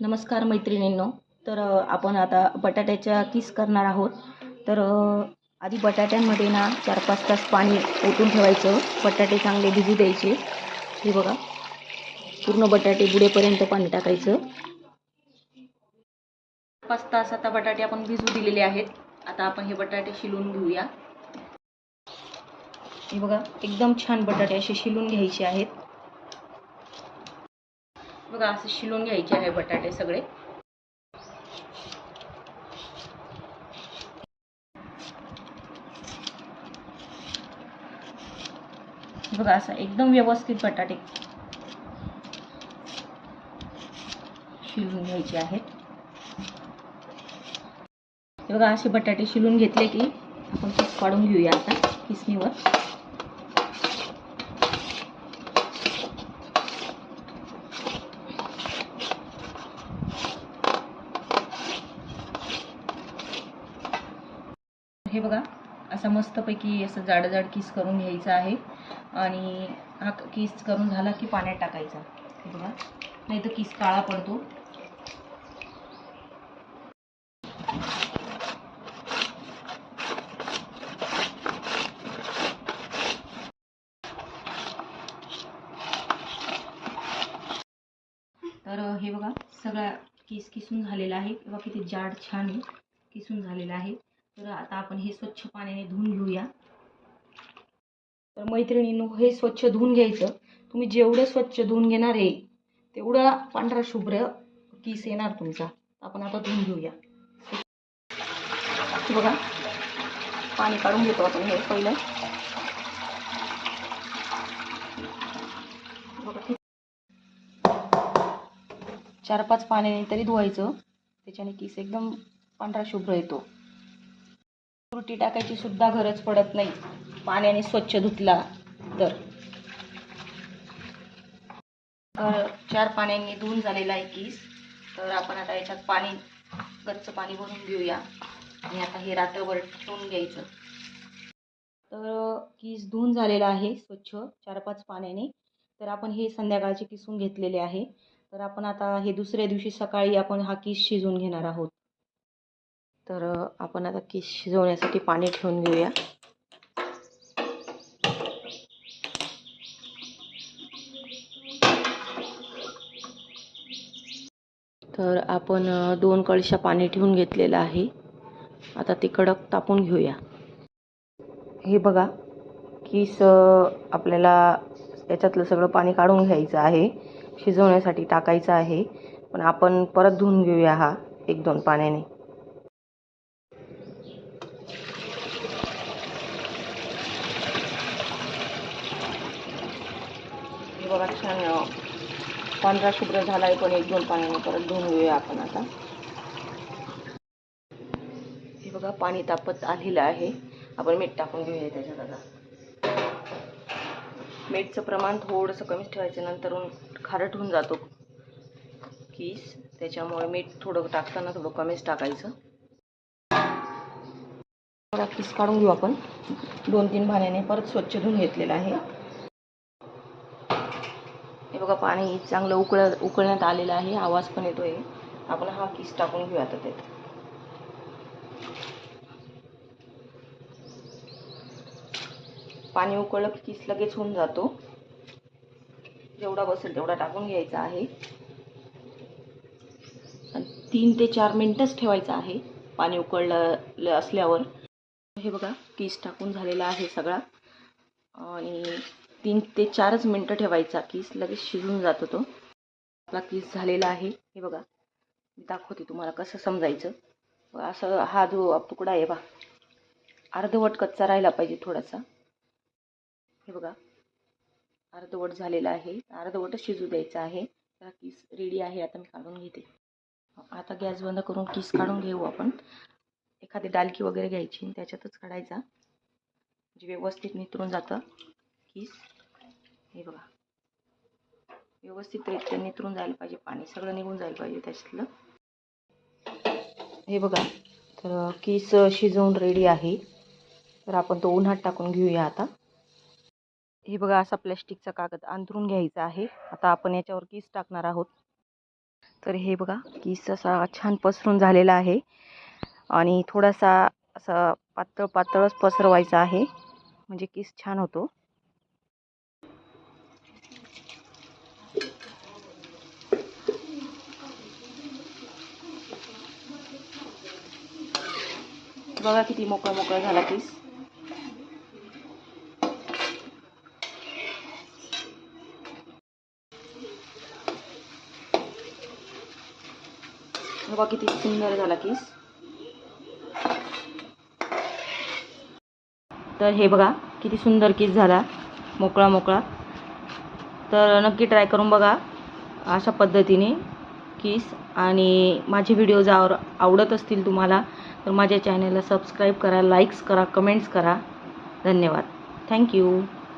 नमस्कार मैत्रिणींनो. तर आपण आता बटाट्याच्या किस करणार आहोत. तर आधी बटाट्यांमध्ये ना चार पाच तास पाणी ओतून ठेवायचं. बटाटे चांगले भिजू द्यायचे. हे बघा. पूर्ण बटाटे बुडेपर्यंत पाणी टाकायचं. पाच तास आता बटाटे आपण भिजू दिलेले आहेत. आता आपण हे बटाटे शिलून घेऊया. हे बघा एकदम छान बटाटे असे शिलून घ्यायचे आहेत. बघा असं शिलून घ्यायचे आहे बटाटे सगळे. बघा असं एकदम व्यवस्थित बटाटे शिलून घ्यायचे आहेत. बघा असे बटाटे शिलून घेतले की आपण किस काढून घेऊया आता किसणीवर हे बघा. असा मस्तपैकी असं जाड जाड किस करून घ्यायचा आहे. आणि हा किस करून झाला की पाण्यात टाकायचा. बघा. नाही तर किस काळा पडतो. तर हे बघा. सगळा किस किसून झालेला आहे. बघा किती जाड छान आहे. किसून झालेला आहे. तर आता आपण हे स्वच्छ पाण्याने धुवून घेऊया. तर मैत्रिणींनो हे स्वच्छ धुवून घ्यायचं. तुम्ही जेवढं स्वच्छ धुवून घेणार आहे तेवढा पांढरा शुभ्र किस येणार तुमचा. आपण आता धुवून घेऊया. बघा पाणी काढून घेतो आपण हे पहिलं. चार पाच पाण्याने तरी धुवायचं. त्याच्याने केस एकदम पांढरा शुभ्र येतो. त्रुटी टाकायची सुद्धा गरज पडत नाही. पाण्याने स्वच्छ धुतला तर. चार पाण्याने धुवून झालेला आहे कीस. तर आपण आता याच्यात पाणी गच्च पाणी भरून घेऊया. आणि आता हे रात्रभर ठेवून घ्यायचं. तर केस धुवून झालेला आहे स्वच्छ चार पाच पाण्याने. तर आपण हे संध्याकाळचे किसून घेतलेले आहे. तर आपण आता हे दुसऱ्या दिवशी सकाळी आपण हा किस शिजवून घेणार आहोत. तर आपण आता की शिजवण्यासाठी पाणी ठेवून घेऊया. तर आपण दोन कळशा पाणी ठेवून घेतलेलं आहे. आता ते कडक तापून घेऊया. हे बघा किस आपल्याला याच्यातलं सगळं पाणी काढून घ्यायचं आहे. शिजवण्यासाठी टाकायचं आहे. पण आपण परत धुवून घेऊया हा एक दोन पाण्याने. हे छान पांढरा शुभ्र झाला आहे पण एक दोन पाण्याने परत धुवून घेऊया आपण आता. हे बघा पाणी तापत आलेलं आहे. आपण मीठ टाकून घेऊया त्याच्यात आता. मीठचं प्रमाण थोडंसं कमीच ठेवायचं नंतर खारट होऊन जातो कीस. त्याच्यामुळे मीठ थोडं टाकताना थोडं कमीच टाकायचं. थोडा किस काढून घेऊ आपण. दोन तीन भाण्याने परत स्वच्छ धुवून घेतलेलं आहे. बघा पाणी चांगलं उकळ उकळण्यात आलेलं आहे. आवाज पण येतोय. आपण हा किस टाकून घेऊ आता त्यात पाणी उकळलं की किस लगेच होऊन जातो. जेवढा बसेल तेवढा टाकून घ्यायचा आहे. तीन ते चार मिनटंच ठेवायचं आहे पाणी उकळलं असल्यावर. हे बघा किस टाकून झालेला आहे सगळा. आणि तीन ते चारच मिनटं ठेवायचा. किस लगेच शिजून जातो तो. आपला किस झालेला आहे. हे बघा. मी दाखवते तुम्हाला कसं समजायचं. असं हा जो तुकडा आहे बा अर्धवट कच्चा राहिला पाहिजे थोडासा. हे बघा. अर्धवट झालेला आहे. अर्धवटच शिजू द्यायचा आहे. तर किस रेडी आहे. आता मी काढून घेते. आता गॅस बंद करून किस काढून घेऊ आपण. एखादी डालकी वगैरे घ्यायची आणि त्याच्यातच काढायचा. म्हणजे व्यवस्थित नितरून जातं. किस? हे बघा. व्यवस्थितरित्या नितरून जायला पाहिजे पाणी सगळं निघून जायला पाहिजे त्याच्यातलं हे बघा तर किस शिजवून रेडी आहे. तर आपण तो उन्हात टाकून घेऊया आता. हे बघा असा प्लॅस्टिकचा कागद अंथरून घ्यायचा आहे. आता आपण याच्यावर किस टाकणार आहोत. तर हे बघा किस असा छान पसरून झालेला आहे. आणि थोडासा असा पातळ पातळच पसरवायचा आहे. म्हणजे किस छान होतो. बघा किती मोकळा मोकळा झाला किस बघा किती सुंदर झाला किस तर हे बघा किती सुंदर किस झाला मोकळा मोकळा. तर नक्की ट्राय करून बघा अशा पद्धतीने. नक्कीच. आणि माझे व्हिडिओ आव आवडत असतील तुम्हाला तर माझ्या चॅनलला सबस्क्राईब करा लाईक्स करा कमेंट्स करा. धन्यवाद. थँक्यू